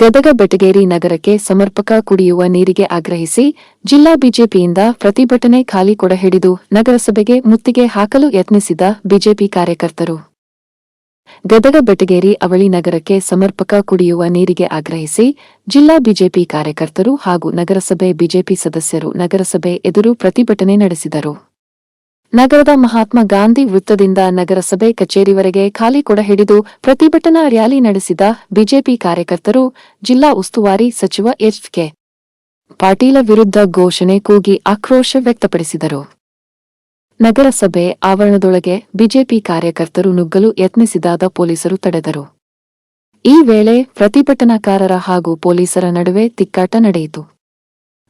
ಗದಗ ಬೆಟಗೇರಿ ನಗರಕ್ಕೆ ಸಮರ್ಪಕ ಕುಡಿಯುವ ನೀರಿಗೆ ಆಗ್ರಹಿಸಿ ಜಿಲ್ಲಾ ಬಿಜೆಪಿಯಿಂದ ಪ್ರತಿಭಟನೆ ಖಾಲಿ ಕೊಡ ಹಿಡಿದು ನಗರಸಭೆಗೆ ಮುತ್ತಿಗೆ ಹಾಕಲು ಯತ್ನಿಸಿದ ಬಿಜೆಪಿ ಕಾರ್ಯಕರ್ತರು. ಗದಗ ಬೆಟಗೇರಿ ಅವಳಿ ನಗರಕ್ಕೆ ಸಮರ್ಪಕ ಕುಡಿಯುವ ನೀರಿಗೆ ಆಗ್ರಹಿಸಿ ಜಿಲ್ಲಾ ಬಿಜೆಪಿ ಕಾರ್ಯಕರ್ತರು ಹಾಗೂ ನಗರಸಭೆ ಬಿಜೆಪಿ ಸದಸ್ಯರು ನಗರಸಭೆ ಎದುರು ಪ್ರತಿಭಟನೆ ನಡೆಸಿದರು. ನಗರದ ಮಹಾತ್ಮ ಗಾಂಧಿ ವೃತ್ತದಿಂದ ನಗರಸಭೆ ಕಚೇರಿವರೆಗೆ ಖಾಲಿ ಕೊಡ ಹಿಡಿದು ಪ್ರತಿಭಟನಾ ರ್ಯಾಲಿ ನಡೆಸಿದ ಬಿಜೆಪಿ ಕಾರ್ಯಕರ್ತರು, ಜಿಲ್ಲಾ ಉಸ್ತುವಾರಿ ಸಚಿವ ಎಚ್ಕೆ ಪಾಟೀಲ ವಿರುದ್ಧ ಘೋಷಣೆ ಕೂಗಿ ಆಕ್ರೋಶ ವ್ಯಕ್ತಪಡಿಸಿದರು. ನಗರಸಭೆ ಆವರಣದೊಳಗೆ ಬಿಜೆಪಿ ಕಾರ್ಯಕರ್ತರು ನುಗ್ಗಲು ಯತ್ನಿಸಿದಾದ ಪೊಲೀಸರು ತಡೆದರು. ಈ ವೇಳೆ ಪ್ರತಿಭಟನಾಕಾರರ ಹಾಗೂ ಪೊಲೀಸರ ನಡುವೆ ತಿಕ್ಕಾಟ ನಡೆಯಿತು.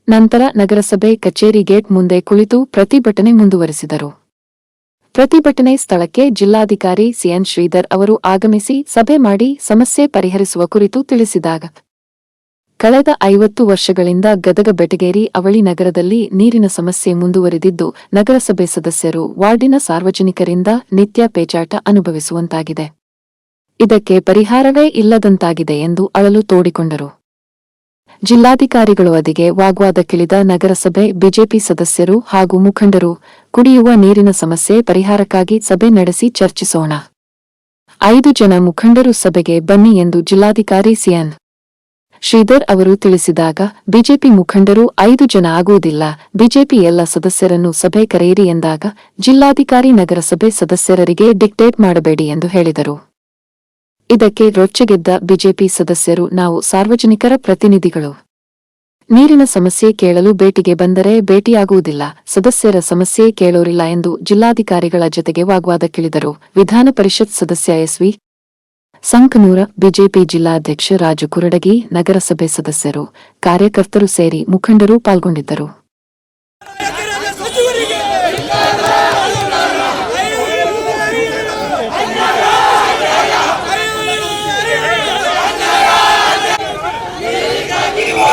ನಂತರ ನಗರಸಭೆ ಕಚೇರಿ ಗೇಟ್ ಮುಂದೆ ಕುಳಿತು ಪ್ರತಿಭಟನೆ ಮುಂದುವರೆಸಿದರು. ಪ್ರತಿಭಟನೆ ಸ್ಥಳಕ್ಕೆ ಜಿಲ್ಲಾಧಿಕಾರಿ ಸಿಎನ್ ಶ್ರೀಧರ್ ಅವರು ಆಗಮಿಸಿ ಸಭೆ ಮಾಡಿ ಸಮಸ್ಯೆ ಪರಿಹರಿಸುವ ಕುರಿತು ತಿಳಿಸಿದಾಗ, ಕಳೆದ ಐವತ್ತು ವರ್ಷಗಳಿಂದ ಗದಗ ಬೆಟಗೇರಿ ಅವಳಿ ನಗರದಲ್ಲಿ ನೀರಿನ ಸಮಸ್ಯೆ ಮುಂದುವರೆದಿದ್ದು, ನಗರಸಭೆ ಸದಸ್ಯರು ವಾರ್ಡಿನ ಸಾರ್ವಜನಿಕರಿಂದ ನಿತ್ಯ ಪೇಚಾಟ ಅನುಭವಿಸುವಂತಾಗಿದೆ. ಇದಕ್ಕೆ ಪರಿಹಾರವೇ ಇಲ್ಲದಂತಾಗಿದೆ ಎಂದು ಅಳಲು ತೋಡಿಕೊಂಡರು. ಜಿಲ್ಲಾಧಿಕಾರಿಗಳು ಅದಿಗೆ ವಾಗ್ವಾದಕ್ಕಿಳಿದ ನಗರಸಭೆ, ಬಿಜೆಪಿ ಸದಸ್ಯರು ಹಾಗೂ ಮುಖಂಡರು ಕುಡಿಯುವ ನೀರಿನ ಸಮಸ್ಯೆ ಪರಿಹಾರಕ್ಕಾಗಿ ಸಭೆ ನಡೆಸಿ ಚರ್ಚಿಸೋಣ. ಐದು ಜನ ಮುಖಂಡರು ಸಭೆಗೆ ಬನ್ನಿ ಎಂದು ಜಿಲ್ಲಾಧಿಕಾರಿ ಸಿಎನ್. ಶ್ರೀಧರ್ ಅವರು ತಿಳಿಸಿದಾಗ, ಬಿಜೆಪಿ ಮುಖಂಡರು ಐದು ಜನ ಆಗುವುದಿಲ್ಲ, ಬಿಜೆಪಿ ಎಲ್ಲ ಸದಸ್ಯರನ್ನು ಸಭೆ ಕರೆಯಿರಿ ಎಂದಾಗ ಜಿಲ್ಲಾಧಿಕಾರಿ ನಗರಸಭೆ ಸದಸ್ಯರಿಗೆ ಡಿಕ್ಟೇಟ್ ಮಾಡಬೇಡಿ ಎಂದು ಹೇಳಿದರು. ಇದಕ್ಕೆ ರೊಚ್ಚಗೆದ್ದ ಬಿಜೆಪಿ ಸದಸ್ಯರು, ನಾವು ಸಾರ್ವಜನಿಕರ ಪ್ರತಿನಿಧಿಗಳು. ನೀರಿನ ಸಮಸ್ಯೆ ಕೇಳಲು ಭೇಟಿಗೆ ಬಂದರೆ ಭೇಟಿಯಾಗುವುದಿಲ್ಲ. ಸದಸ್ಯರ ಸಮಸ್ಯೆ ಕೇಳೋರಿಲ್ಲ ಎಂದು ಜಿಲ್ಲಾಧಿಕಾರಿಗಳ ಜತೆಗೆ ವಾಗ್ವಾದಕ್ಕಿಳಿದರು ವಿಧಾನ ಪರಿಷತ್ ಸದಸ್ಯ ಎಸ್ವಿ ಸಂಕನೂರ, ಬಿಜೆಪಿ ಜಿಲ್ಲಾಧ್ಯಕ್ಷ ರಾಜು ಕುರಡಗಿ, ನಗರಸಭೆ ಸದಸ್ಯರು, ಕಾರ್ಯಕರ್ತರು ಸೇರಿ ಮುಖಂಡರು ಪಾಲ್ಗೊಂಡಿದ್ದರು ಸಚಿವರಿಗೆ ಅಧಿಕಾರಿಗಳಿಗೆ ಉಸ್ತುವಾರಿ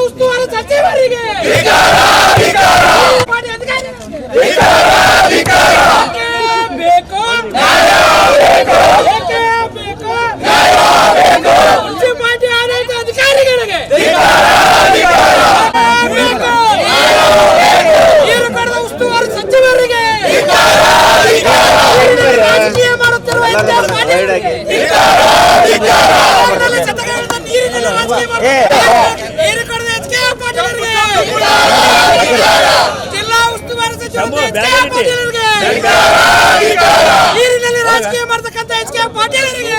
ಉಸ್ತುವಾರಿ ಸಚಿವರಿಗೆ ಬೇಕು ಏಕೆ ಬೇಕು ಮುನ್ಸಿಪಾಲಿಟಿ ಆಡಳಿತ ಅಧಿಕಾರಿಗಳಿಗೆ ಬೇಕು ನೀರು ಕಳೆದ ಉಸ್ತುವಾರಿ ಸಚಿವರಿಗೆ ರಾಜಕೀಯ ಮಾಡುತ್ತಿರುವ ಇಂಥ ಪಾರ್ಟಿಗಳಿಗೆ ನೀರಿನಲ್ಲಿ ಸತತವಾದ ನೀರಿನಲ್ಲಿ ರಾಜಕೀಯ ಮಾಡುತ್ತಿರುವ ನೀರು ಕಳೆದ ಎಚ್ ಕೆ ಪಾಟೀಲರಿಗೆ ಜಿಲ್ಲಾ ಉಸ್ತುವಾರಿ ಸಚಿವ ಎಚ್ ಕೆ ಪಾಟೀಲರಿಗೆ ನೀರಿನಲ್ಲಿ ರಾಜಕೀಯ ಮಾಡತಕ್ಕಂಥ ಎಚ್ ಕೆ ಪಾಟೀಲರಿಗೆ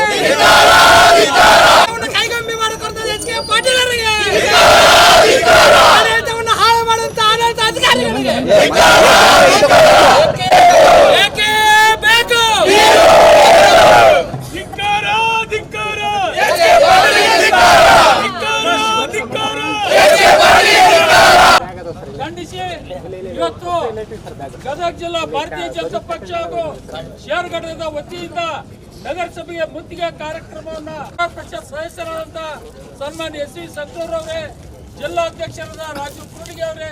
ಆಡಳಿತವನ್ನು ಕೈಗೊಂಬೆ ಮಾಡಿಕೊಂಡ ಎಚ್ ಕೆ ಪಾಟೀಲರಿಗೆ ಆಡಳಿತವನ್ನು ಹಾಳು ಮಾಡುವಂತ ಆಡಳಿತ ಅಧಿಕಾರಿಗಳಿಗೆ ಏಕೆ ಬೇಕು ಧಿಕ್ಕಾರ ಧಿಕ್ಕಾರ ಧಿಕ್ಕಾರ ಖಂಡಿಸಿ ಇವತ್ತು ಗದಗ ಜಿಲ್ಲಾ ಭಾರತೀಯ ಜನತಾ ಪಕ್ಷ ಹಾಗೂ ಶೇರ್ಘಟ್ಟದ ವತಿಯಿಂದ ನಗರಸಭೆಗೆ ಮುತ್ತಿಗೆ ಕಾರ್ಯಕ್ರಮವನ್ನ ಪಕ್ಷ ಸದಸ್ಯರಾದಂತ ಸನ್ಮಾನ್ಯ ಎಸ್ ವಿ ಸಂತೂರ್ ಅವರೇ ಜಿಲ್ಲಾಧ್ಯಕ್ಷರಾದ ರಾಜು ಕುರುಡಿಗೆ ಅವರೇ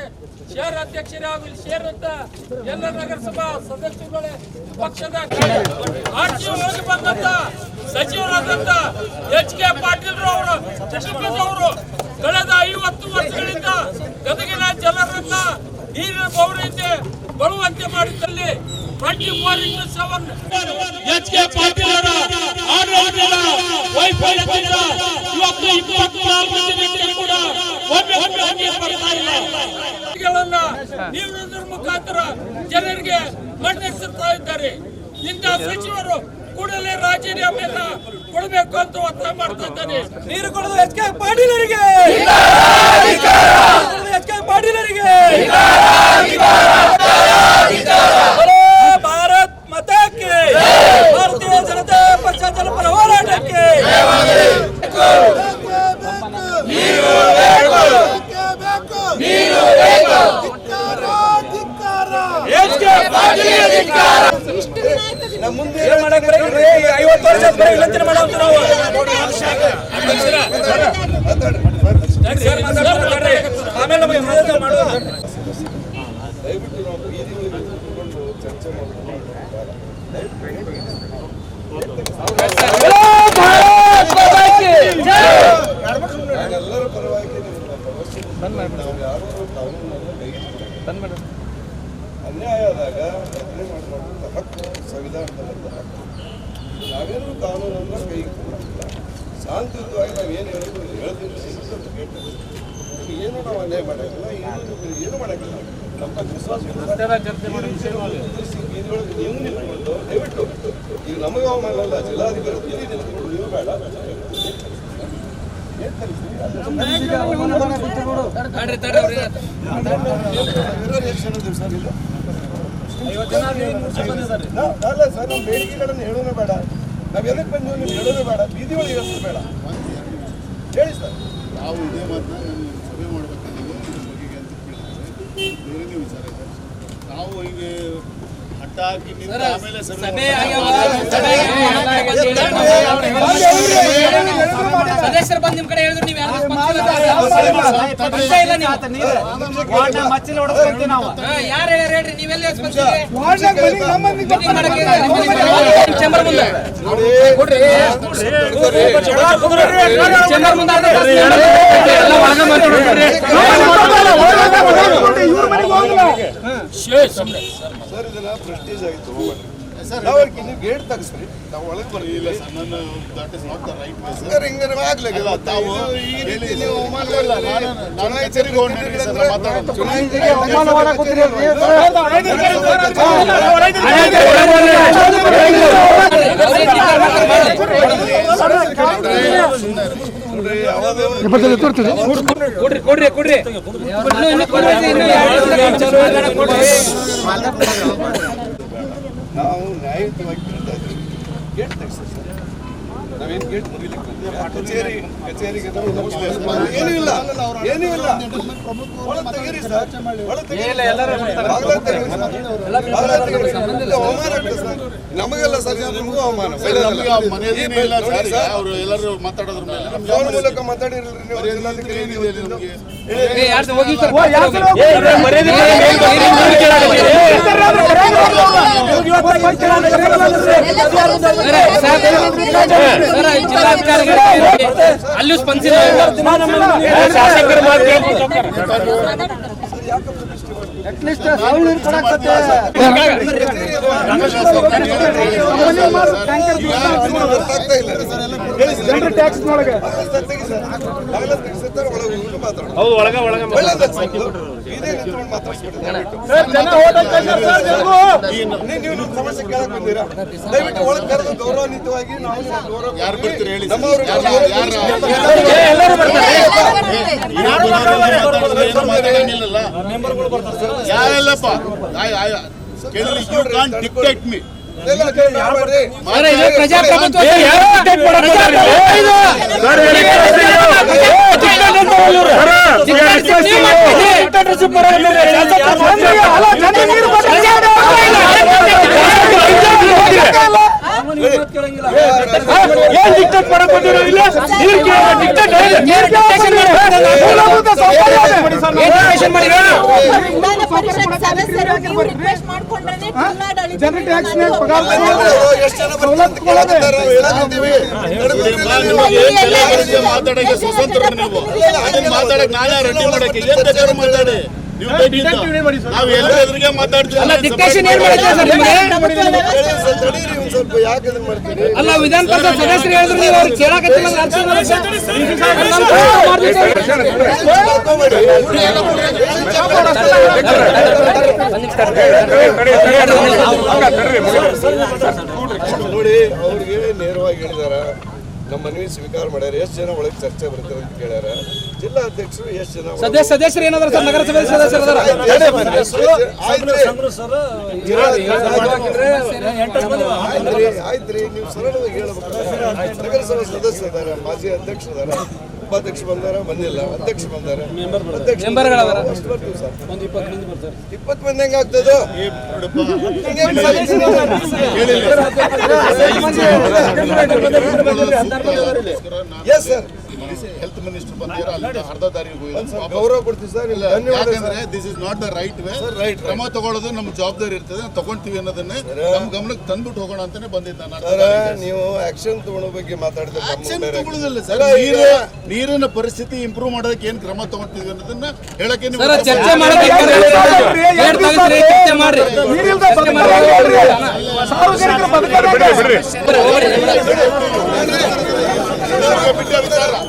ಶೇರ್ ಅಧ್ಯಕ್ಷರೇ ಹಾಗೂ ಶೇರಂತ ಎಲ್ಲ ನಗರಸಭಾ ಸದಸ್ಯರುಗಳೇ, ಪಕ್ಷದ ಆರ್ಜಿ ಹೋಗಿ ಬಂದಂತ ಸಚಿವರಾದಂತ ಎಚ್ ಕೆ ಪಾಟೀಲ್ ಅವರು ಅವರು ಕಳೆದ ಐವತ್ತು ವರ್ಷಗಳಿಂದ ಗದಗಿನ ಜನರನ್ನ ನೀರಿನ ಬೌರಿಯಿಂದ ಬರುವಂತೆ ಮಾಡಿದ್ದಲ್ಲಿ twenty four into seven. H K Patil ಅವರ ಆಡಳಿತದ ವೈಫಲ್ಯದಿಂದ ಇವತ್ತು ಇಪ್ಪತ್ನಾಲ್ಕು ಮಂದಿ ಕೂಡ ಒಮ್ಮೆ ಒಮ್ಮೆ ಒಮ್ಮೆ ಬರ್ತಾ ಇಲ್ಲ ಗಳನ್ನ ಮುಖಾಂತರ ಜನರಿಗೆ ಮಂಡಿಸುತ್ತಾ ಇದ್ದಾರೆ. ಇಂತಹ ಸಚಿವರು ಕೂಡಲೇ ರಾಜೀನಾಮೆಯನ್ನ ಕೊಡಬೇಕು ಅಂತ ಒತ್ತಾಯ ಮಾಡ್ತಾ ಇದ್ದಾರೆ. ನೀರು ಕೊಡೋದು ಎಚ್ ಕೆ ಪಾಟೀಲರಿಗೆ ಎಚ್ ಕೆ ಪಾಟೀಲರಿಗೆ ಬಲೋ ಭಾರತ್ ಮತಕ್ಕೆ ಭಾರತೀಯ ಜನತಾ ಪಕ್ಷ ಜನಪರ ಹೋರಾಟಕ್ಕೆ ಆಮೇಲೆ ನಮಗೆ ವಿರೋಧ ಮಾಡುವ ದಯವಿಟ್ಟು ನಾವು ಬೀದಿಗಳಿಗೆ ಕೂತ್ಕೊಂಡು ಚರ್ಚೆ ಮಾಡೋದು ನಾನೆಲ್ಲರ ಪರವಾಗಿ ನಿಮ್ಮನ್ನ ಭರವಸೆ ಕೊಡ್ತೀನಿ. ನಾವು ಯಾರೂ ಕಾನೂನನ್ನು ಕೈಗೆತ್ತಿಕೊಳ್ಳಲ್ಲ. ಅನ್ಯಾಯ ಆದಾಗ ರಚನೆ ಮಾಡುವಂಥ ಹಕ್ಕು ಸಂವಿಧಾನದಲ್ಲಿದ್ದ ಹಕ್ಕು. ನಾವೇನು ಕಾನೂನನ್ನು ಕೈಗೆತ್ತಿಕೊಳ್ಳಲ್ಲ ಶಾಂತಿಯುತವಾಗಿ ನಾವು ಏನು ಹೇಳಿದ್ರು ಹೇಳ್ತೀವಿ ಕೇಳ್ತೀವಿ ಏನು ನಾವು ಅನ್ಯಾಯ ಮಾಡೋಂಗಿಲ್ಲ ಏನು ಏನು ಮಾಡೋಂಗಿಲ್ಲ ನಮ್ಮ ವಿಶ್ವಾಸ ಬೀದಿಯೊಳಗೆ ನೀವು ನಿಂತ್ಕೊಂಡು ದಯವಿಟ್ಟು ಈಗ ನಮಗೆ ಅವಮಾನ ಅಲ್ಲ ಜಿಲ್ಲಾಧಿಕಾರಿ ಬೀದಿ ನಿಂತ್ಕೊಂಡು ನೀವು ಬೇಡ. ಅಲ್ಲ ಸರ್ ನಮ್ಮ ಬೇಡಿಕೆಗಳನ್ನು ಹೇಳೋದೇ ಬೇಡ ನಾವು ಎದಕ್ಕೆ ಬಂದು ನೀವು ಹೇಳೋದೇ ಬೇಡ ಬೀದಿ ಒಳಗೆ ಹೇಳೋದು ಬೇಡ ಹೇಳಿ ಸರ್ ನಾವು ಇದೇ ಮಾತನ್ನ ನಾನು ಸಭೆ ಮಾಡಬೇಕಂದ್ರೆ ಇದ್ರ ಬಗೆಗೆ ಅಂತ ಕೇಳಿದ್ರೆ ಬೇರೆನೇ ವಿಚಾರ ಇದೆ ನಾವು ಈಗ ಹಠ ಹಾಕಿ ನಿಂತು ಆಮೇಲೆ ಸಭೆ ಸದಸ್ಯರು ಬಂದು ನಿಮ್ ಕಡೆ ಹೇಳಿದ್ರು ನೀವು ಯಾರು ಯಾರು ಹೇಳ್ಯಾರ ಹೇಳ್ರಿ ನೀವೆಲ್ಲ ಚೇಂಬರ್ ಮುಂದೆ ಚೇಂಬರ್ ಮುಂದೆ ಪ್ರೆಸ್ಟೀಜ್ ಆಗಿ ನಾವು ಗೇಟ್ ತೆಗಿಸ್ರಿ ನಾವು ಒಳಗೆ ಬರ್ಲಿಲ್ಲ ಇಲ್ಲ ಸರ್ ನನ್ನ that is not the right place sir ಹಿಂಗಾರೆ ಆಗ್ಲಿ ತಾವು ಈ ರೀತಿ ನೀವು ಸರ್. ಅವಮಾನ ಇಲ್ಲ, ನಾನು- ನಾನು ಕಚೇರಿಗೆ ಹೊರಟಿದ್ದೀನಿ ಸರ್, ನಾನು ಮಾತಾಡೋದು. ಚುನಾಯಿತಿಗೆ ಅವಮಾನ ಕೊಡ್ರಿ ಕೊಡ್ರಿ ಕೊಡ್ರಿ ಇನ್ನು ಇನ್ನು ಕೊಡ್ರಿ ಕೊಡ್ರಿ ನಾವು ನ್ಯಾಯಯುತವಾಗಿ ಕೇಳ್ತಾ ಇದ್ದೀವಿ ಗೇಟ್ ತೆಗಿಸಿ ಸರ್ ನಾವೇನು ಗೇಟ್. ಕಚೇರಿ ಕಚೇರಿಗೆ. ಏನೂ ಇಲ್ಲ ಏನೂ ಇಲ್ಲ ಒಳಗೆ ತೆಗೀರಿ ಸರ್ ಒಳಗೆ ತೆಗೀರಿ. ಅವಮಾನ ಆಗ್ತದೆ ಸರ್. ನಮಗೆಲ್ಲ ಸರ್ ನಿಮಗೂ ಅವಮಾನ ಅವರು ಎಲ್ಲರೂ ಮಾತಾಡೋದ್ರ ಮೇಲೆ ಫೋನ್ ಮೂಲಕ ಮಾತಾಡಿರಲ್ರಿ ನೀವು ಜಿಲ್ಲಾಧಿಕಾರಿ ಹೋಗಿ ಅಲ್ಲೂ ಸ್ಪಂದಿಸಿಲ್ಲ ಟ್ಯಾಕ್ಸ್ ಗೊತ್ತಾಗ್ತಾ ನೀವು- ಸಮಸ್ಯೆ ಕೇಳಕ್ ಬಂದಿರಾ? ದಯವಿಟ್ಟು ಒಳಗೆ ಕರೆದು ಗೌರವಾನ್ವಿತವಾಗಿ ನಾವು ಗೌರವ ಯಾರು ಬರ್ತೀರಿ ಹೇಳಿ. ಸರ್? ನಮ್ಮವರು ಯಾರು- ಯಾರು- ಯಾರು- ಏನು ಮಾತಾಡಂಗಿಲ್ಲಲ್ಲ ಯಾರೆಲ್ಲಪ್ಪ ಆಯ್- ಆಯ್- ಕೇಳಿದ್ರೆ ಯು ಟಿಕೆಟ್ ಡಿಕ್ಟೇಟ್ ಮೀ ಇದೆಲ್ಲ ನೀವು ಪರಿಷತ್ ಸದಸ್ಯರು ನೀವು ರಿಕ್ವೆಸ್ಟ್ ಮಾಡ್ಕೊಂಡ್ರೆ ಜಿಲ್ಲಾಡಳಿತ ಮಾತಾಡಕ್ಕೆ ಸ್ವತಂತ್ರ ನೀವು? ಅದನ್ನ ಮಾತಾಡಕ್ ನಾಳೆ ರೆಡ್ಡಿ ಮಾಡಕ್ಕೆ ಏನ್ ಬೇಕಾದ್ರೂ ಮಾತಾಡಿ. ನೀವು ನಾವು ಎಲ್ಲರ ಮಾತಾಡ್ತೀವಿ. ಅಲ್ಲ ವಿಧಾನ ಪರಿಷತ್ ಸದಸ್ಯರು ಹೇಳಿದ್ರು ನೀವು ಅವ್ರಿಗೆ ಕೇಳಕತ್ತಿಲ್ಲ ನೋಡಿ ಅವ್ರಿಗೆ ನೇರವಾಗಿ ಹೇಳಿದಾರ. ನಮ್ಮ ಮನವಿ ಸ್ವೀಕಾರ ಮಾಡ್ಯಾರ. ಎಷ್ಟು ಜನ ಒಳಗೆ ಚರ್ಚೆ ಬರ್ತಾರೆ ಅಂತ ಕೇಳ್ಯಾರ. ಜಿಲ್ಲಾ ಅಧ್ಯಕ್ಷರು ಎಷ್ಟು ಜನ ಸದಸ್ಯ ಸದಸ್ಯರು ಏನಾದ್ರು ಸರ್ ನಗರಸಭೆ ಸದಸ್ಯರು ಅದಾರ ಆಯ್ತ್ರಿ ಆಯ್ತ್ರಿ ನೀವು ಸರಳವಾಗಿ ಹೇಳ್ಬೇಕು ನಗರಸಭೆ ಸದಸ್ಯ ಇದಾರೆ ಮಾಜಿ ಅಧ್ಯಕ್ಷ ಇದಾರೆ ಉಪಾಧ್ಯಕ್ಷ ಬಂದಾರ ಬಂದಿಲ್ಲ ಅಧ್ಯಕ್ಷ ಬಂದಾರ ಅಧ್ಯಕ್ಷ. ಬರ್ತೀವಿ ಸರ್ ಒಂದು ಇಪ್ಪತ್ತು ಮಂದಿ ಬರ್ತಾರೆ ಇಪ್ಪತ್ತು ಮಂದಿ ಹೆಂಗ್ ಆಗ್ತದೋ ಎಸ್ ಸರ್ ಅರ್ಧ ದಾರಿಗೆ ಗೌರವ ಕೊಡ್ತೀವಿ ಸರ್ ಇಲ್ಲ, ಯಾಕಂದ್ರೆ this is not the right way right ಕ್ರಮ ತಗೊಳ್ಳೋದು ನಮ್ಮ ಜವಾಬ್ದಾರಿ ಇರ್ತದೆ ತಗೊಂತೀವಿ ಅನ್ನೋದನ್ನೇ ನಮ್ಮ ಗಮನಕ್ಕೆ ತಂದ್ಬಿಟ್ಟು ಹೋಗೋಣ ಅಂತಾನೆ ಬಂದಿದ್ದ ನಾನು ನೀವು ಆಕ್ಷನ್ ತಗೊಳ್ಳೋ ಬಗ್ಗೆ ಮಾತಾಡಿದ್ರೆ ಆಕ್ಷನ್ ತಗೊಳ್ಳೋದಿಲ್ಲ ಸರ್ ನೀರು ನೀರಿನ ಪರಿಸ್ಥಿತಿ ಇಂಪ್ರೂವ್ ಮಾಡೋದಕ್ಕೆ ಏನ್ ಕ್ರಮ ತಗೊಳ್ತೀವಿ ಅನ್ನೋದನ್ನ ಹೇಳಕ್ಕೆ ನೀವು ಸರ್ ಚರ್ಚೆ ಬಿಟ್ಟ ವಿಚಾರ ಯಾರಂತಲ್ಲ ಐದು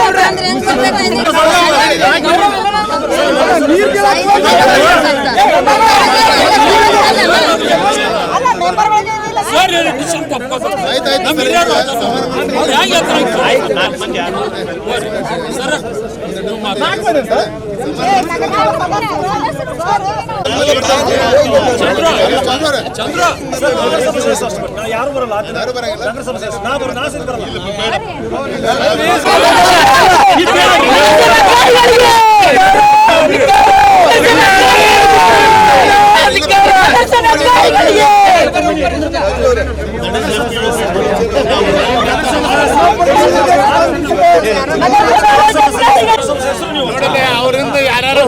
நீர்களா ಬರಲ್ಲ ಡಿಸಿಷನ್ ತಪ್ಪ ಚಂದ್ರ. ನಮ್ಮ ಸರ್, ಹಿರಿಯರು ಬರ ನಾ ಅವ್ರು ಚಂದ್ರ ಅವರಿಂದ ಯಾರು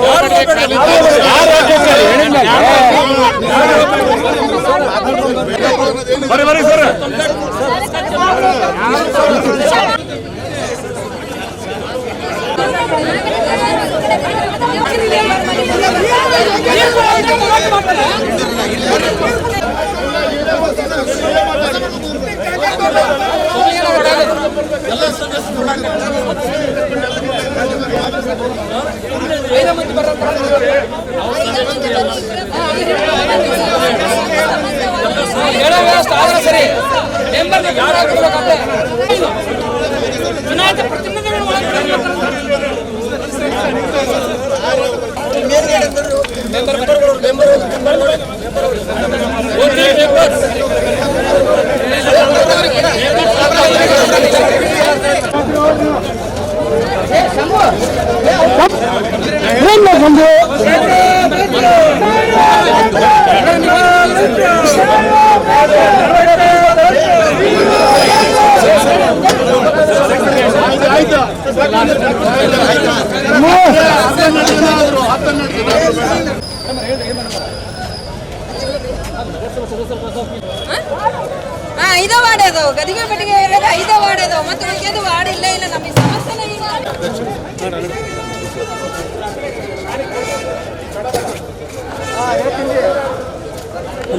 ಬರೀ ಬರೀ ಸರ್ ಸರಿ ಮೆಂಬರ್ ಯಾರು ಹಾಕ್ಬೇಕಾದ್ರೆ ಚುನಾಯಿತ ಪ್ರತಿನಿಧಿಗಳು ಒಳಗಡೆ ಓಕೆ ಮೆಂಬರ್ಸ್ ಹಾ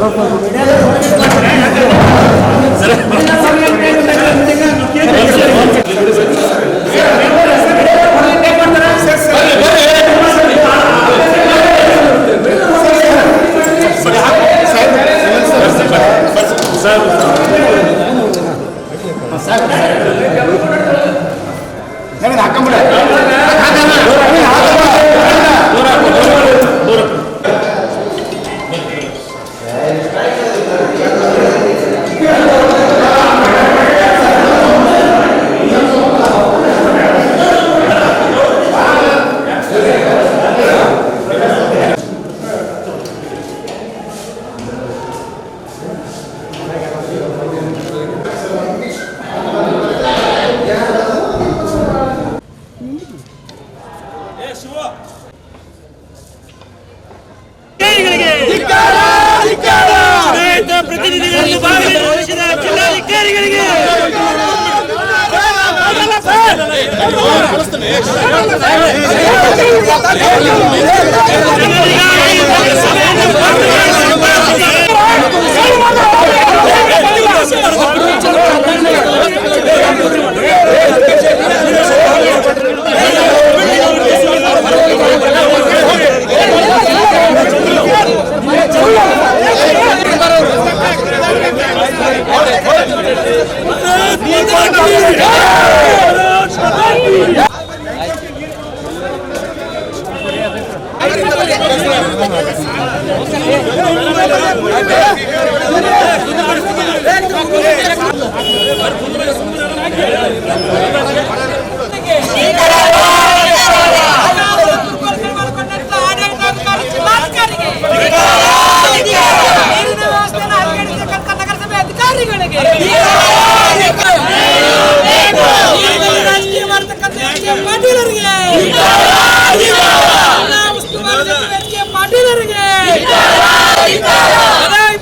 ಚುನಾಯಿತ ಪ್ರತಿನಿಧಿಗಳನ್ನು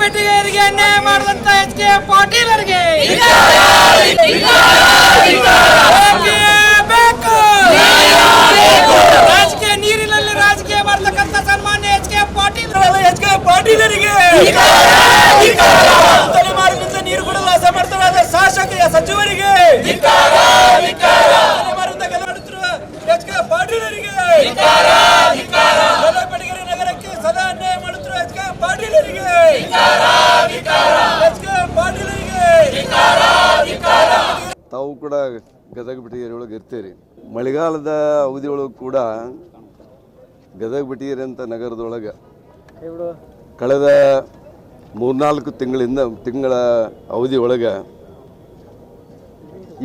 ಬೆಟ್ಟಿಗೆಯರಿಗೆ ಅನ್ಯಾಯ ಮಾಡುವಂತ ಎಚ್ ಕೆ ಪಾಟೀಲರಿಗೆ ಅವರಿಗೆ ರಾಜಕೀಯ ನೀರಿನಲ್ಲಿ ರಾಜಕೀಯ ಮಾಡ್ತಕ್ಕಂಥ ಸನ್ಮಾನ್ಯ H K Patil. H K ಪಾಟೀಲರಿಗೆ ತಲೆಮಾರಿನಿಂದ ನೀರು ಕೊಡಲು ಅಸಮರ್ಥರಾದ ಶಾಸಕ ಸಚಿವರಿಗೆ. ತಲೆಮಾರಿಂದ ಗೆಲ್ಲುತ್ತಿರುವ ಎಚ್ ಕೆ ಪಾಟೀಲರಿಗೆ ಬೆಳಬೆಳಗೆರೆ ನಗರಕ್ಕೆ ಸದಾ ಅನ್ಯಾಯ ಮಾಡುತ್ತಿರುವ ಎಚ್ ಕೆ ಪಾಟೀಲರಿಗೆ ಎಚ್ ಕೆ ಪಾಟೀಲರಿಗೆ ತಾವು ಕೂಡ ಗದಗ ಬೆಟಗೇರಿ ಒಳಗೆ ಇರ್ತೀರಿ. ಮಳೆಗಾಲದ ಅವಧಿಯೊಳಗೆ ಕೂಡ ಗದಗ ಬೆಟಗೇರಿ ಅಂತ ನಗರದೊಳಗೆ ಕಳೆದ ಮೂರ್ನಾಲ್ಕು ತಿಂಗಳಿಂದ, ತಿಂಗಳ ಅವಧಿ ಒಳಗೆ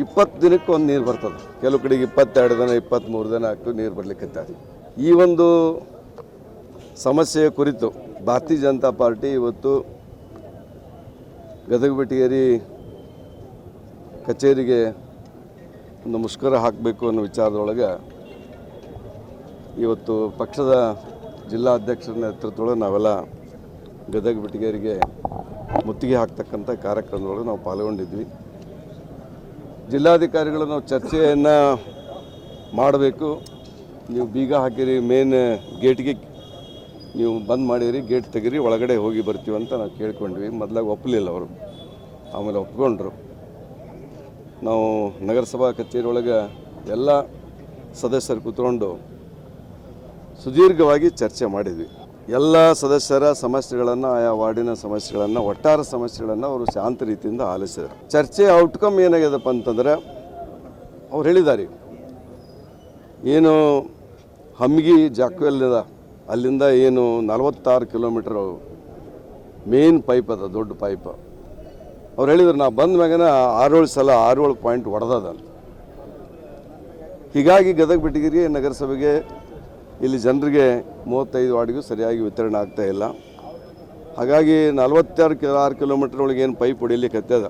ಇಪ್ಪತ್ತು ದಿನಕ್ಕೆ ಒಂದು ನೀರು ಬರ್ತದೆ. ಕೆಲವು ಕಡೆಗೆ ಇಪ್ಪತ್ತೆರಡು ದಿನ, ಇಪ್ಪತ್ತ್ಮೂರು ದಿನ ಆಗ್ತು ನೀರು ಬರಲಿಕ್ಕೆ ಈ ಒಂದು ಸಮಸ್ಯೆಯ ಕುರಿತು ಭಾರತೀಯ ಜನತಾ ಪಾರ್ಟಿ ಇವತ್ತು ಗದಗ ಬೆಟಗೇರಿ ಕಚೇರಿಗೆ ಒಂದು ಮುಷ್ಕರ ಹಾಕಬೇಕು ಅನ್ನೋ ವಿಚಾರದೊಳಗೆ ಇವತ್ತು ಪಕ್ಷದ ಜಿಲ್ಲಾ ಅಧ್ಯಕ್ಷರ ನೇತೃತ್ವದೊಳಗೆ ನಾವೆಲ್ಲ ಗದಗ ಬೆಟಗೇರಿಗೆ ಮುತ್ತಿಗೆ ಹಾಕ್ತಕ್ಕಂಥ ಕಾರ್ಯಕ್ರಮದೊಳಗೆ ನಾವು ಪಾಲ್ಗೊಂಡಿದ್ವಿ. ಜಿಲ್ಲಾಧಿಕಾರಿಗಳು ನಾವು ಚರ್ಚೆಯನ್ನು ಮಾಡಬೇಕು. ನೀವು ಬೀಗ ಹಾಕಿರಿ, ಮೇನ್ ಗೇಟ್ಗೆ ನೀವು ಬಂದ್ ಮಾಡಿರಿ, ಗೇಟ್ ತೆಗೀರಿ, ಒಳಗಡೆ ಹೋಗಿ ಬರ್ತೀವಿ ಅಂತ ನಾವು ಕೇಳ್ಕೊಂಡ್ವಿ. ಮೊದಲಾಗಿ ಒಪ್ಪಲಿಲ್ಲ ಅವರು. ಆಮೇಲೆ ಒಪ್ಕೊಂಡ್ರು. ನಾವು ನಗರಸಭಾ ಕಚೇರಿ ಒಳಗೆ ಎಲ್ಲ ಸದಸ್ಯರು ಕೂತ್ಕೊಂಡು ಸುದೀರ್ಘವಾಗಿ ಚರ್ಚೆ ಮಾಡಿದ್ವಿ. ಎಲ್ಲ ಸದಸ್ಯರ ಸಮಸ್ಯೆಗಳನ್ನು ಆಯಾ ವಾರ್ಡಿನ ಸಮಸ್ಯೆಗಳನ್ನು, ಒಟ್ಟಾರೆ ಸಮಸ್ಯೆಗಳನ್ನು ಅವರು ಶಾಂತ ರೀತಿಯಿಂದ ಆಲಿಸಿದರು. ಚರ್ಚೆ ಔಟ್ಕಮ್ ಏನಾಗ್ಯದಪ್ಪ ಅಂತಂದ್ರೆ, ಅವ್ರು ಹೇಳಿದ್ದಾರೆ ಏನು ಹಮ್ಗಿ ಜಾಕ್ವೆಲ್ದ ಅಲ್ಲಿಂದ ಏನು ನಲವತ್ತಾರು ಕಿಲೋಮೀಟ್ರು ಮೇನ್ ಪೈಪ್ ಅದ, ದೊಡ್ಡ ಪೈಪ್. ಅವ್ರು ಹೇಳಿದ್ರು, ನಾ ಬಂದ ಮ್ಯಾಗನ ಆರೇಳು ಸಲ ಆರೇಳು ಪಾಯಿಂಟ್ ಒಡೆದದ ಹೀಗಾಗಿ ಗದಗ ಬೆಟಗಿರಿ ನಗರಸಭೆಗೆ ಇಲ್ಲಿ ಜನರಿಗೆ ಮೂವತ್ತೈದು ವಾರ್ಡ್ಗೂ ಸರಿಯಾಗಿ ವಿತರಣೆ ಆಗ್ತಾ ಇಲ್ಲ. ಹಾಗಾಗಿ ನಲವತ್ತಾರು ಕಿಲೋ, ಆರು ಕಿಲೋಮೀಟ್ರ್ ಒಳಗೆ ಏನು ಪೈಪ್ ಹೊಡಿಲಿಕ್ಕೆ ಹತ್ತದ.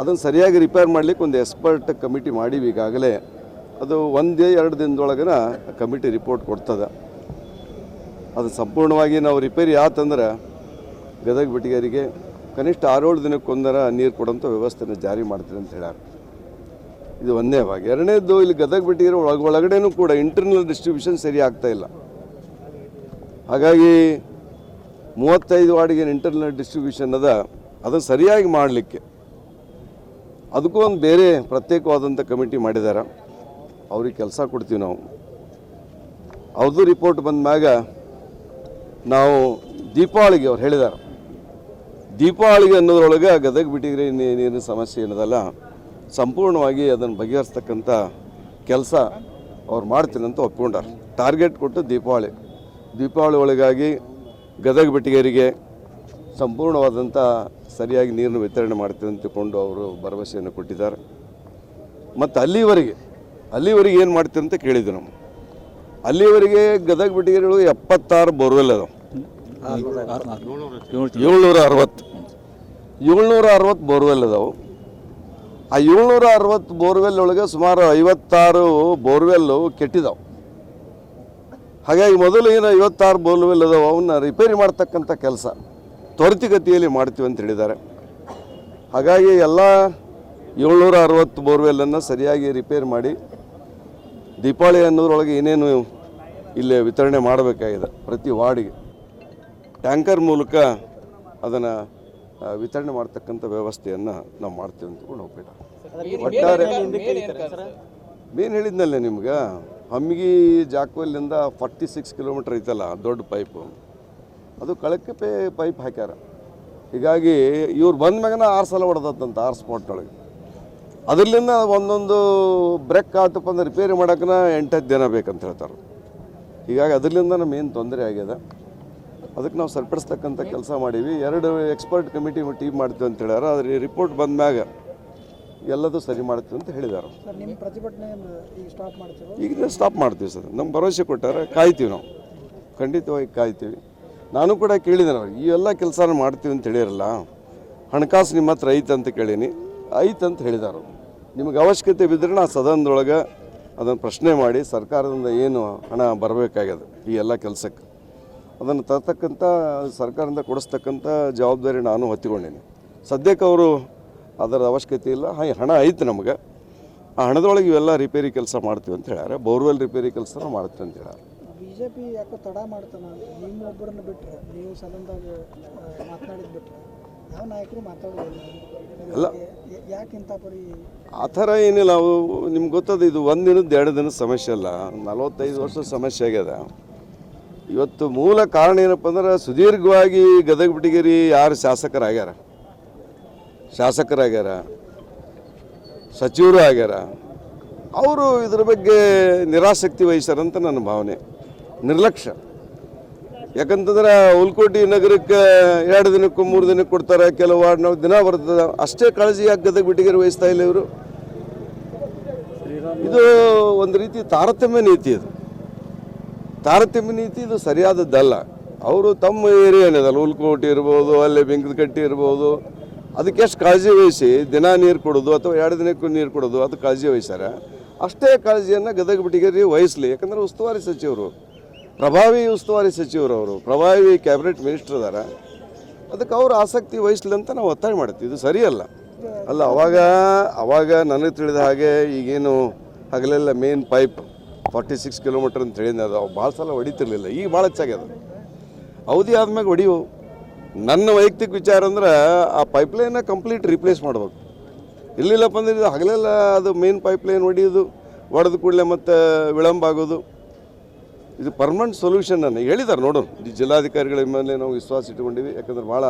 ಅದನ್ನು ಸರಿಯಾಗಿ ರಿಪೇರ್ ಮಾಡ್ಲಿಕ್ಕೆ ಒಂದು ಎಕ್ಸ್ಪರ್ಟ್ ಕಮಿಟಿ ಮಾಡೀವಿ ಈಗಾಗಲೇ. ಅದು ಒಂದೇ ಎರಡು ದಿನದೊಳಗನ ಕಮಿಟಿ ರಿಪೋರ್ಟ್ ಕೊಡ್ತದೆ. ಅದು ಸಂಪೂರ್ಣವಾಗಿ ನಾವು ರಿಪೇರಿ ಆತಂದ್ರೆ ಗದಗ ಬೆಟಗೇರಿಗೆ ಕನಿಷ್ಠ ಆರೇಳು ದಿನಕ್ಕೊಂದರ ನೀರು ಕೊಡೋಂಥ ವ್ಯವಸ್ಥೆನ ಜಾರಿ ಮಾಡ್ತೀರಿ ಅಂತ ಹೇಳ್ಯಾರ. ಇದು ಒಂದೇ ಭಾಗ. ಎರಡನೇದು ಇಲ್ಲಿ ಗದಗ ಬೆಟಗೇರಿ ಒಳಗೆ ಒಳಗಡೆನೂ ಕೂಡ ಇಂಟರ್ನಲ್ ಡಿಸ್ಟ್ರಿಬ್ಯೂಷನ್ ಸರಿ ಆಗ್ತಾ ಇಲ್ಲ. ಹಾಗಾಗಿ ಮೂವತ್ತೈದು ವಾರ್ಡಿಗೆ ಇಂಟರ್ನಲ್ ಡಿಸ್ಟ್ರಿಬ್ಯೂಷನ್ ಅದ, ಅದನ್ನು ಸರಿಯಾಗಿ ಮಾಡಲಿಕ್ಕೆ ಅದಕ್ಕೂ ಒಂದು ಬೇರೆ ಪ್ರತ್ಯೇಕವಾದಂಥ ಕಮಿಟಿ ಮಾಡಿದ್ದಾರೆ ಅವ್ರಿಗೆ ಕೆಲಸ ಕೊಡ್ತೀವಿ ನಾವು. ಅವ್ರದ್ದು ರಿಪೋರ್ಟ್ ಬಂದ ಮ್ಯಾಗ ನಾವು ದೀಪಾವಳಿಗೆ ಅವ್ರು ಹೇಳಿದ್ದಾರೆ ದೀಪಾವಳಿಗೆ ಅನ್ನೋದ್ರೊಳಗೆ ಗದಗ ಬಿಟ್ಟಿಗ್ರಿ ನೀರಿನ ಸಮಸ್ಯೆ ಏನದಲ್ಲ ಸಂಪೂರ್ಣವಾಗಿ ಅದನ್ನು ಬಗೆಹರಿಸ್ತಕ್ಕಂಥ ಕೆಲಸ ಅವ್ರು ಮಾಡ್ತೀನಿ ಅಂತ ಒಪ್ಕೊಂಡಾರೆ. ಟಾರ್ಗೆಟ್ ಕೊಟ್ಟು ದೀಪಾವಳಿ. ದೀಪಾವಳಿ ಒಳಗಾಗಿ ಗದಗ ಬಿಟ್ಟಿಗೆರಿಗೆ ಸಂಪೂರ್ಣವಾದಂಥ ಸರಿಯಾಗಿ ನೀರನ್ನು ವಿತರಣೆ ಮಾಡ್ತೀನಿ ಅಂತಕೊಂಡು ಅವರು ಭರವಸೆಯನ್ನು ಕೊಟ್ಟಿದ್ದಾರೆ. ಮತ್ತು ಅಲ್ಲಿವರೆಗೆ ಅಲ್ಲಿವರೆಗೆ ಏನು ಮಾಡ್ತೀರಂತ ಅಂತ ಕೇಳಿದ್ವಿ ನಾವು. ಅಲ್ಲಿವರೆಗೆ ಗದಗ ಬೆಟ್ಟಿಗೆಗಳು ಎಪ್ಪತ್ತಾರು ಬೋರ್ವೆಲ್ ಅದಾವೆ. ಏಳ್ನೂರ ಅರವತ್ತು. ಏಳ್ನೂರ ಅರವತ್ತು ಬೋರ್ವೆಲ್ ಅದಾವೆ. ಆ ಏಳ್ನೂರ ಅರವತ್ತು ಬೋರ್ವೆಲ್ ಒಳಗೆ ಸುಮಾರು ಐವತ್ತಾರು ಬೋರ್ವೆಲ್ಲು ಕೆಟ್ಟಿದಾವೆ. ಹಾಗಾಗಿ ಮೊದಲು ಏನು ಐವತ್ತಾರು ಬೋರ್ವೆಲ್ ಅದಾವೆ, ಅವನ್ನ ರಿಪೇರಿ ಮಾಡ್ತಕ್ಕಂಥ ಕೆಲಸ ತ್ವರಿತಗತಿಯಲ್ಲಿ ಮಾಡ್ತೀವಿ ಅಂತ ಹೇಳಿದ್ದಾರೆ. ಹಾಗಾಗಿ ಎಲ್ಲ ಏಳ್ನೂರ ಅರವತ್ತು ಬೋರ್ವೆಲ್ಲನ್ನು ಸರಿಯಾಗಿ ರಿಪೇರ್ ಮಾಡಿ ದೀಪಾವಳಿ ಅನ್ನೋದ್ರೊಳಗೆ ಏನೇನು ಇಲ್ಲಿ ವಿತರಣೆ ಮಾಡಬೇಕಾಗಿದೆ ಪ್ರತಿ ವಾರ್ಡಿಗೆ. ಟ್ಯಾಂಕರ್ ಮೂಲಕ ಅದನ್ನು ವಿತರಣೆ ಮಾಡ್ತಕ್ಕಂಥ ವ್ಯವಸ್ಥೆಯನ್ನು ನಾವು ಮಾಡ್ತೀವಿ ಅಂತ ಕೂಡ ಹೋಗ್ಬೇಕು ಒಟ್ಟಾರೆ ಮೇನ್ ಹೇಳಿದ್ನಲ್ಲೇ ನಿಮ್ಗೆ, ಹಮ್ಮಿಗಿ ಜಾಕ್ವಲ್ಲಿಂದ ಫಾರ್ಟಿ ಸಿಕ್ಸ್ ಕಿಲೋಮೀಟ್ರ್ ಐತಲ್ಲ, ದೊಡ್ಡ ಪೈಪು. ಅದು ಕಳಕ್ಕೆ ಪೇ, ಪೈಪ್ ಹಾಕ್ಯಾರ. ಹೀಗಾಗಿ ಇವ್ರು ಬಂದ ಮ್ಯಾಗನ ಆರು ಸಲ ಹೊಡೆದಂತ ಆರು ಸ್ಪಾಟ್ನೊಳಗೆ. ಅದರಿಂದ ಒಂದೊಂದು ಬ್ರೇಕ್ ಆತಪ್ಪ ಅಂದ್ರೆ ರಿಪೇರಿ ಮಾಡೋಕೆ ಎಂಟತ್ತು ದಿನ ಬೇಕಂತ ಹೇಳ್ತಾರೆ. ಹೀಗಾಗಿ ಅದರಿಂದ ಮೇನ್ ಏನು ತೊಂದರೆ ಆಗ್ಯದ? ಅದಕ್ಕೆ ನಾವು ಸರಿಪಡಿಸ್ತಕ್ಕಂಥ ಕೆಲಸ ಮಾಡೀವಿ. ಎರಡು ಎಕ್ಸ್ಪರ್ಟ್ ಕಮಿಟಿ ಟೀಮ್ ಮಾಡ್ತೀವಿ ಅಂತ ಹೇಳ್ಯಾರ. ಆದರೆ ರಿಪೋರ್ಟ್ ಬಂದ ಮ್ಯಾಗ ಎಲ್ಲದೂ ಸರಿ ಮಾಡ್ತೀವಿ ಅಂತ ಹೇಳಿದ್ದಾರೆ ನಿಮ್ಮ ಪ್ರತಿಭಟನೆ ಈಗ ಸ್ಟಾಪ್ ಮಾಡ್ತೀವಿ ಈಗ ಸ್ಟಾಪ್ ಮಾಡ್ತೀವಿ ಸರ್. ನಮ್ಗೆ ಭರವಸೆ ಕೊಟ್ಟಾರೆ ಕಾಯ್ತೀವಿ ನಾವು. ಖಂಡಿತವಾಗಿ ಕಾಯ್ತೀವಿ. ನಾನು ಕೂಡ ಕೇಳಿದ್ದೇನೆ ಅವ್ರಿಗೆ ಈ ಎಲ್ಲ ಕೆಲಸ ಮಾಡ್ತೀವಿ ಅಂತ ಹೇಳಿರಲ್ಲ ಹಣಕಾಸು ನಿಮ್ಮ ಹತ್ರ ಐತೆ ಅಂತ ಕೇಳೀನಿ. ಐತೆ ಅಂತ ಹೇಳಿದಾರು ನಿಮಗೆ ಅವಶ್ಯಕತೆ ಬಿದ್ದರೆ ನಾ ಸದನದೊಳಗೆ ಅದನ್ನು ಪ್ರಶ್ನೆ ಮಾಡಿ ಸರ್ಕಾರದಿಂದ ಏನು ಹಣ ಬರಬೇಕಾಗ್ಯದ ಈ ಎಲ್ಲ ಕೆಲಸಕ್ಕೆ. ಅದನ್ನು ತರ್ತಕ್ಕಂಥ ಸರ್ಕಾರದಿಂದ ಕೊಡಿಸ್ತಕ್ಕಂಥ ಜವಾಬ್ದಾರಿ ನಾನು ಹೊತ್ತಿಕೊಂಡೀನಿ ಸದ್ಯಕ್ಕೆ ಅವರು ಅದರ ಅವಶ್ಯಕತೆ ಇಲ್ಲ ಹಾಂ ಹಣ ಐತೆ ನಮಗೆ. ಆ ಹಣದೊಳಗೆ ಇವೆಲ್ಲ ರಿಪೇರಿ ಕೆಲಸ ಮಾಡ್ತೀವಿ ಅಂತ ಹೇಳ್ಯಾರ, ಬೋರ್ವೆಲ್ ರಿಪೇರಿ ಕೆಲಸ ಮಾಡ್ತೀವಿ ಅಂತ ಹೇಳ್ಯಾರ. ಬಿಜೆಪಿ ಯಾಕೋ ತಡ ಮಾಡ್ತಾನೆ ನೀವು ಸದನದಾಗ ಮಾತನಾಡಿದ್ ಬಿಟ್ಟರೆ ಯಾವ ನಾಯಕರು ಮಾತಾಡೋದಿಲ್ಲ? ಅಲ್ಲ. ಪರಿ? ಆ ಥರ ಏನಿಲ್ಲ ಅವು ನಿಮ್ಗೆ ಗೊತ್ತದ ಇದು ಒಂದು ದಿನದ ಎರಡು ದಿನದ ಸಮಸ್ಯೆ ಅಲ್ಲ ನಲವತ್ತೈದು ವರ್ಷದ ಸಮಸ್ಯೆ ಆಗ್ಯದ. ಇವತ್ತು ಮೂಲ ಕಾರಣ ಏನಪ್ಪ ಅಂದ್ರೆ ಸುದೀರ್ಘವಾಗಿ ಗದಗ ಬಿಟಿಗೇರಿ ಯಾರು ಶಾಸಕರಾಗ್ಯಾರ? ಶಾಸಕರಾಗ್ಯಾರ ಸಚಿವರು ಆಗ್ಯಾರ ಅವರು ಇದ್ರ ಬಗ್ಗೆ ನಿರಾಸಕ್ತಿ ವಹಿಸ್ಯಾರಂತ ನನ್ನ ಭಾವನೆ. ನಿರ್ಲಕ್ಷ್ಯ. ಯಾಕಂತಂದ್ರೆ ಉಲ್ಕೋಟಿ ನಗರಕ್ಕೆ ಎರಡು ದಿನಕ್ಕೂ ಮೂರು ದಿನಕ್ಕೆ ಕೊಡ್ತಾರೆ ಕೆಲವು ವಾರ್ಡ್ನವ್ರು ದಿನ ಬರ್ತದೆ. ಅಷ್ಟೇ ಕಾಳಜಿ ಯಾಕೆ ಗದಗ ಬಿಟ್ಟಿಗೆರೆ ವಹಿಸ್ತಾ ಇಲ್ಲ ಇವರು? ಇದು ಒಂದು ರೀತಿ ತಾರತಮ್ಯ ನೀತಿ ಇದು ತಾರತಮ್ಯ ನೀತಿ ಇದು ಸರಿಯಾದದ್ದಲ್ಲ. ಅವರು ತಮ್ಮ ಏರಿಯಾ ಏನಿದಲ್ಲ ಉಲ್ಕೋಟಿ ಇರ್ಬೋದು ಅಲ್ಲಿ ಬೆಂಕದಕಟ್ಟಿ ಇರ್ಬೋದು. ಅದಕ್ಕೆ ಎಷ್ಟು ಕಾಳಜಿ ವಹಿಸಿ ದಿನ ನೀರು ಕೊಡೋದು ಅಥವಾ ಎರಡು ದಿನಕ್ಕೂ ನೀರು ಕೊಡೋದು ಅದು ಕಾಳಜಿ ವಹಿಸ್ಯಾರ. ಅಷ್ಟೇ ಕಾಳಜಿಯನ್ನು ಗದಗ ಬಿಟ್ಟಿಗೆರಿ ವಹಿಸಲಿ. ಯಾಕಂದ್ರೆ ಉಸ್ತುವಾರಿ ಸಚಿವರು ಪ್ರಭಾವಿ ಉಸ್ತುವಾರಿ ಸಚಿವರವರು, ಪ್ರಭಾವಿ ಕ್ಯಾಬಿನೆಟ್ ಮಿನಿಸ್ಟರ್ ಅದಾರ, ಅದಕ್ಕೆ ಅವರು ಆಸಕ್ತಿ ವಹಿಸಲಿ ಅಂತ ನಾವು ಒತ್ತಾಯ ಮಾಡ್ತೀವಿ. ಇದು ಸರಿಯಲ್ಲ. ಅಲ್ಲ, ಅವಾಗ ಅವಾಗ ನನಗೆ ತಿಳಿದ ಹಾಗೆ ಈಗೇನು ಹಗಲೆಲ್ಲ main pipe forty six kilometre ಅಂತ ಹೇಳಿದ್ದೆ ಅದು ಭಾಳ ಸಲ ಹೊಡಿತಿರ್ಲಿಲ್ಲ. ಈಗ ಭಾಳ ಹೆಚ್ಚಾಗ್ಯದ. ಅವಧಿ ಆದ್ಮ್ಯಾಗ ಹೊಡಿವು ನನ್ನ ವೈಯಕ್ತಿಕ ವಿಚಾರ ಅಂದ್ರೆ ಆ ಪೈಪ್ಲೈನ್ನ ಕಂಪ್ಲೀಟ್ ರಿಪ್ಲೇಸ್ ಮಾಡ್ಬೇಕು. ಇಲ್ಲಿಲ್ಲಪ್ಪ ಅಂದ್ರೆ ಇದು ಹಗಲೆಲ್ಲ ಅದು ಮೇನ್ ಪೈಪ್ಲೈನ್ ಹೊಡಿಯೋದು ಹೊಡೆದು ಕೂಡಲೇ ಮತ್ತು ವಿಳಂಬ ಆಗೋದು. ಇದು ಪರ್ಮನೆಂಟ್ ಸೊಲ್ಯೂಷನ್ ಅನ್ನು ಹೇಳಿದ್ದಾರೆ ನೋಡೋಣ. ಈ ಜಿಲ್ಲಾಧಿಕಾರಿಗಳ ಮೇಲೆ ನಾವು ವಿಶ್ವಾಸ ಇಟ್ಕೊಂಡಿವಿ ಯಾಕಂದ್ರೆ ಭಾಳ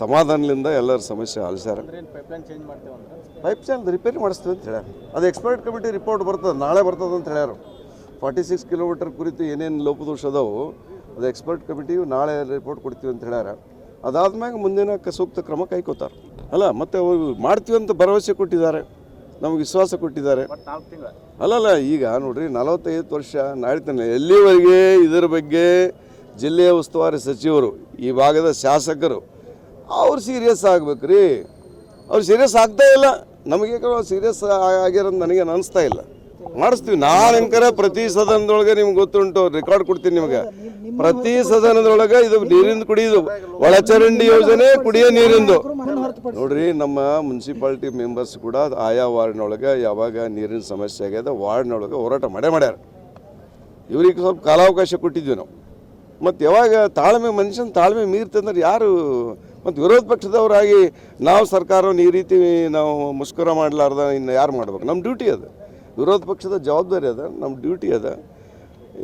ಸಮಾಧಾನದಿಂದ ಎಲ್ಲರ ಸಮಸ್ಯೆ ಆಲಿಸ್ಯಾರ. ಪೈಪ್ ಚಾನಲ್ ರಿಪೇರಿ ಮಾಡಿಸ್ತೀವಿ ಅಂತ ಹೇಳ್ಯಾರ. ಅದು ಎಕ್ಸ್ಪರ್ಟ್ ಕಮಿಟಿ ರಿಪೋರ್ಟ್ ಬರ್ತದೆ ನಾಳೆ ಬರ್ತದೆ ಅಂತ ಹೇಳ್ಯಾರ. ಫಾರ್ಟಿ ಸಿಕ್ಸ್ ಕಿಲೋಮೀಟರ್ ಕುರಿತು ಏನೇನು ಲೋಪದೋಷ ಅದಾವು ಅದು ಎಕ್ಸ್ಪರ್ಟ್ ಕಮಿಟಿಯು ನಾಳೆ ರಿಪೋರ್ಟ್ ಕೊಡ್ತೀವಿ ಅಂತ ಹೇಳ್ಯಾರ. ಅದಾದ್ಮ್ಯಾಗ ಮುಂದಿನ ಸೂಕ್ತ ಕ್ರಮ ಕೈಕೋತಾರೆ. ಅಲ್ಲ ಮತ್ತೆ ಅವರು ಮಾಡ್ತೀವಿ ಅಂತ ಭರವಸೆ ಕೊಟ್ಟಿದ್ದಾರೆ. ನಮಗೆ ವಿಶ್ವಾಸ ಕೊಟ್ಟಿದ್ದಾರೆ. ಅಲ್ಲಲ್ಲ ಈಗ ನೋಡ್ರಿ ನಲವತ್ತೈದು ವರ್ಷ ನಾಡ್ತಾನೆ ಎಲ್ಲಿವರೆಗೆ ಇದರ ಬಗ್ಗೆ ಜಿಲ್ಲೆಯ ಉಸ್ತುವಾರಿ ಸಚಿವರು ಈ ಭಾಗದ ಶಾಸಕರು ಅವ್ರು ಸೀರಿಯಸ್ ಆಗ್ಬೇಕು ರೀ ಅವ್ರು ಸೀರಿಯಸ್ ಆಗ್ತಾ ಇಲ್ಲ. ನಮಗೆ ಸೀರಿಯಸ್ ಆಗಿರೋದು ನನಗೆ ಅನಿಸ್ತಾ ಇಲ್ಲ. ಮಾಡಿಸ್ತೀವಿ. ನಾನು ಏನ್ಕರ ಪ್ರತಿ ಸದನದೊಳಗೆ ನಿಮ್ಗೆ ಗೊತ್ತುಂಟು ರೆಕಾರ್ಡ್ ಕೊಡ್ತೀನಿ ನಿಮಗೆ. ಪ್ರತಿ ಸದನದೊಳಗೆ ಇದು ನೀರಿಂದ ಕುಡಿಯೋದು. ಒಳಚರಂಡಿ ಯೋಜನೆ ಕುಡಿಯೋ ನೀರಿಂದು. ನೋಡ್ರಿ, ನಮ್ಮ ಮುನ್ಸಿಪಾಲ್ಟಿ ಮೆಂಬರ್ಸ್ ಕೂಡ ಆಯಾ ವಾರ್ಡ್ನೊಳಗೆ ಯಾವಾಗ ನೀರಿನ ಸಮಸ್ಯೆ ಆಗ್ಯದ ವಾರ್ಡ್ನೊಳಗೆ ಹೋರಾಟ ಮಾಡೇ ಮಾಡ್ಯಾರ. ಇವ್ರಿಗೆ ಸ್ವಲ್ಪ ಕಾಲಾವಕಾಶ ಕೊಟ್ಟಿದ್ವಿ ನಾವು. ಮತ್ತು ಯಾವಾಗ ತಾಳ್ಮೆ ಮನುಷ್ಯನ ತಾಳ್ಮೆ ಮೀರ್ತಂದ್ರೆ ಯಾರು, ಮತ್ತು ವಿರೋಧ ಪಕ್ಷದವರಾಗಿ ನಾವು ಸರ್ಕಾರವನ್ನು ಈ ರೀತಿ ನಾವು ಮುಷ್ಕರ ಮಾಡಲಾರ್ದ ಇನ್ನು ಯಾರು ಮಾಡ್ಬೇಕು? ನಮ್ಮ ಡ್ಯೂಟಿ ಅದು. ವಿರೋಧ ಪಕ್ಷದ ಜವಾಬ್ದಾರಿ ಅದ ನಮ್ಮ ಡ್ಯೂಟಿ ಅದ.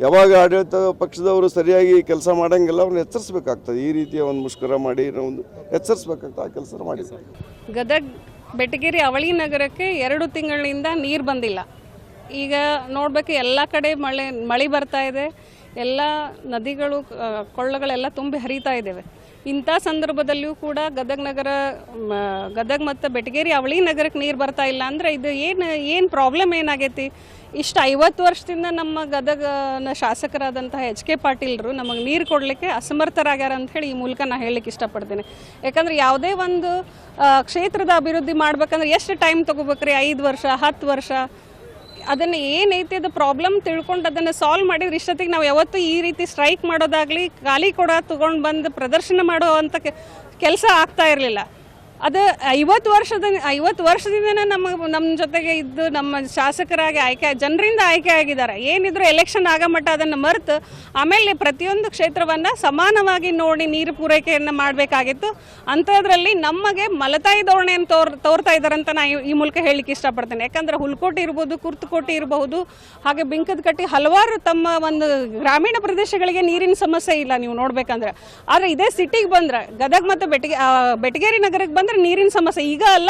ಯಾವಾಗ ಆಡಳಿತ ಪಕ್ಷದವರು ಸರಿಯಾಗಿ ಕೆಲಸ ಮಾಡೋಂಗಿಲ್ಲ ಅವ್ರನ್ನ ಎಚ್ಚರಿಸಬೇಕಾಗ್ತದೆ. ಈ ರೀತಿಯ ಒಂದು ಮುಷ್ಕರ ಮಾಡಿ ಒಂದು ಎಚ್ಚರಿಸಬೇಕಾಗ್ತದೆ, ಆ ಕೆಲಸ ಮಾಡಿ. ಗದಗ ಬೆಟಗೇರಿ ಅವಳಿ ನಗರಕ್ಕೆ ಎರಡು ತಿಂಗಳಿಂದ ನೀರು ಬಂದಿಲ್ಲ. ಈಗ ನೋಡಬೇಕು ಎಲ್ಲ ಕಡೆ ಮಳೆ ಮಳೆ ಬರ್ತಾ ಇದೆ. ಎಲ್ಲ ನದಿಗಳು ಕೊಳ್ಳಗಳೆಲ್ಲ ತುಂಬಿ ಹರಿತಾ ಇದ್ದಾವೆ ಇಂಥ ಸಂದರ್ಭದಲ್ಲಿಯೂ ಕೂಡ ಗದಗ ನಗರ ಗದಗ ಮತ್ತು ಬೆಟಗೇರಿ ಅವಳಿ ನಗರಕ್ಕೆ ನೀರು ಬರ್ತಾ ಇಲ್ಲ ಅಂದ್ರೆ ಇದು ಏನು ಏನು ಪ್ರಾಬ್ಲಮ್ ಏನಾಗೈತಿ? ಇಷ್ಟು ಐವತ್ತು ವರ್ಷದಿಂದ ನಮ್ಮ ಗದಗನ ಶಾಸಕರಾದಂತಹ ಎಚ್ ಕೆ ಪಾಟೀಲ್ರು ನಮಗೆ ನೀರು ಕೊಡಲಿಕ್ಕೆ ಅಸಮರ್ಥರಾಗ್ಯಾರ ಅಂತ ಹೇಳಿ ಈ ಮೂಲಕ ನಾನು ಹೇಳಲಿಕ್ಕೆ ಇಷ್ಟಪಡ್ತೇನೆ. ಯಾಕಂದ್ರೆ ಯಾವುದೇ ಒಂದು ಕ್ಷೇತ್ರದ ಅಭಿವೃದ್ಧಿ ಮಾಡ್ಬೇಕಂದ್ರೆ ಎಷ್ಟು ಟೈಮ್ ತೊಗೋಬೇಕ್ರಿ? ಐದು ವರ್ಷ, ಹತ್ತು ವರ್ಷ? ಅದನ್ನು ಏನೈತಿ ಅದು ಪ್ರಾಬ್ಲಮ್ ತಿಳ್ಕೊಂಡು ಅದನ್ನು ಸಾಲ್ವ್ ಮಾಡಿದ್ರೆ ಇಷ್ಟೊತ್ತಿಗೆ ನಾವು ಯಾವತ್ತೂ ಈ ರೀತಿ ಸ್ಟ್ರೈಕ್ ಮಾಡೋದಾಗಲಿ ಖಾಲಿ ಕೊಡ ತಗೊಂಡ್ ಬಂದು ಪ್ರದರ್ಶನ ಮಾಡೋ ಅಂತ ಕೆಲಸ ಆಗ್ತಾ ಇರಲಿಲ್ಲ. ಅದು ಐವತ್ತು ವರ್ಷದ ಐವತ್ತು ವರ್ಷದಿಂದನೇ ನಮ್ಮ ನಮ್ಮ ಜೊತೆಗೆ ಇದ್ದು ನಮ್ಮ ಶಾಸಕರಾಗಿ ಆಯ್ಕೆ ಜನರಿಂದ ಆಯ್ಕೆ ಆಗಿದ್ದಾರೆ. ಏನಿದ್ರು ಎಲೆಕ್ಷನ್ ಆಗ ಮಟ್ಟ ಅದನ್ನು ಮರೆತು ಆಮೇಲೆ ಪ್ರತಿಯೊಂದು ಕ್ಷೇತ್ರವನ್ನು ಸಮಾನವಾಗಿ ನೋಡಿ ನೀರು ಪೂರೈಕೆಯನ್ನು ಮಾಡಬೇಕಾಗಿತ್ತು. ಅಂಥದ್ರಲ್ಲಿ ನಮಗೆ ಮಲತಾಯಿ ಧೋರಣೆಯನ್ನು ತೋರ್ ತೋರ್ತಾ ಅಂತ ನಾ ಈ- ಮೂಲಕ ಹೇಳಲಿಕ್ಕೆ ಇಷ್ಟಪಡ್ತೇನೆ. ಯಾಕಂದ್ರೆ ಹುಲ್ಕೋಟೆ ಇರ್ಬೋದು, ಕುರ್ತಕೋಟೆ ಇರಬಹುದು, ಹಾಗೆ ಬಿಂಕದ ಕಟ್ಟಿ ಹಲವಾರು ತಮ್ಮ ಒಂದು ಗ್ರಾಮೀಣ ಪ್ರದೇಶಗಳಿಗೆ ನೀರಿನ ಸಮಸ್ಯೆ ಇಲ್ಲ ನೀವು ನೋಡ್ಬೇಕಂದ್ರೆ. ಆದರೆ ಇದೇ ಸಿಟಿಗೆ ಬಂದ್ರೆ ಗದಗ ಮತ್ತು ಬೆಟ್ಟಿಗೆ ಬೆಟಗೇರಿ ನಗರಕ್ಕೆ ಬಂದ್ರೆ ನೀರಿನ ಸಮಸ್ಯೆ. ಈಗ ಅಲ್ಲ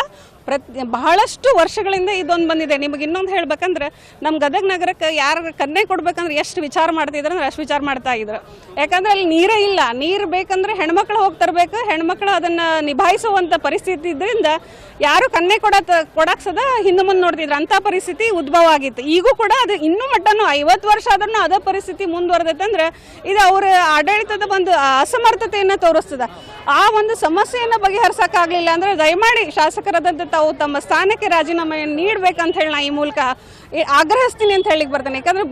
ಪ್ರತಿ, ಬಹಳಷ್ಟು ವರ್ಷಗಳಿಂದ ಇದೊಂದು ಬಂದಿದೆ. ನಿಮಗೆ ಇನ್ನೊಂದು ಹೇಳ್ಬೇಕಂದ್ರೆ, ನಮ್ಮ ಗದಗ ನಗರಕ್ಕೆ ಯಾರು ಕನ್ನೆ ಕೊಡ್ಬೇಕಂದ್ರೆ ಎಷ್ಟು ವಿಚಾರ ಮಾಡ್ತಿದ್ರು ಅಂದ್ರೆ ಅಷ್ಟು ವಿಚಾರ ಮಾಡ್ತಾ ಇದ್ರು. ಯಾಕಂದ್ರೆ ಅಲ್ಲಿ ನೀರೇ ಇಲ್ಲ. ನೀರು ಬೇಕಂದ್ರೆ ಹೆಣ್ಮಕ್ಳು ಹೋಗಿ ತರಬೇಕು. ಹೆಣ್ಮಕ್ಳು ಅದನ್ನ ನಿಭಾಯಿಸುವಂಥ ಪರಿಸ್ಥಿತಿ ಇದ್ರಿಂದ ಯಾರು ಕನ್ನೆ ಕೊಡತ್ ಕೊಡಕ್ ಸದ ಹಿಂದೆ ಮುಂದೆ ನೋಡ್ತಿದ್ರು. ಅಂತ ಪರಿಸ್ಥಿತಿ ಉದ್ಭವ ಆಗಿತ್ತು. ಈಗೂ ಕೂಡ ಅದು ಇನ್ನೂ ಮಟ್ಟನು ಐವತ್ತು ವರ್ಷ ಆದ್ರೂ ಅದೇ ಪರಿಸ್ಥಿತಿ ಮುಂದುವರೆದೈತೆ ಅಂದ್ರೆ ಇದು ಅವರ ಆಡಳಿತದ ಒಂದು ಅಸಮರ್ಥತೆಯನ್ನು ತೋರಿಸ್ತದೆ. ಆ ಒಂದು ಸಮಸ್ಯೆಯನ್ನು ಬಗೆಹರಿಸಕ್ಕಾಗಲಿಲ್ಲ ಅಂದ್ರೆ ದಯಮಾಡಿ ಶಾಸಕರಾದಂಥ ತಾವು ತಮ್ಮ ಸ್ಥಾನಕ್ಕೆ ರಾಜೀನಾಮೆ ನೀಡಬೇಕಂತ ಹೇಳಿ ನಾ ಈ ಮೂಲಕ ಆಗ್ರಹಿಸ್ತೀನಿ ಅಂತ ಹೇಳಿಕ್ ಬರ್ತೇನೆ. ಯಾಕಂದ್ರೆ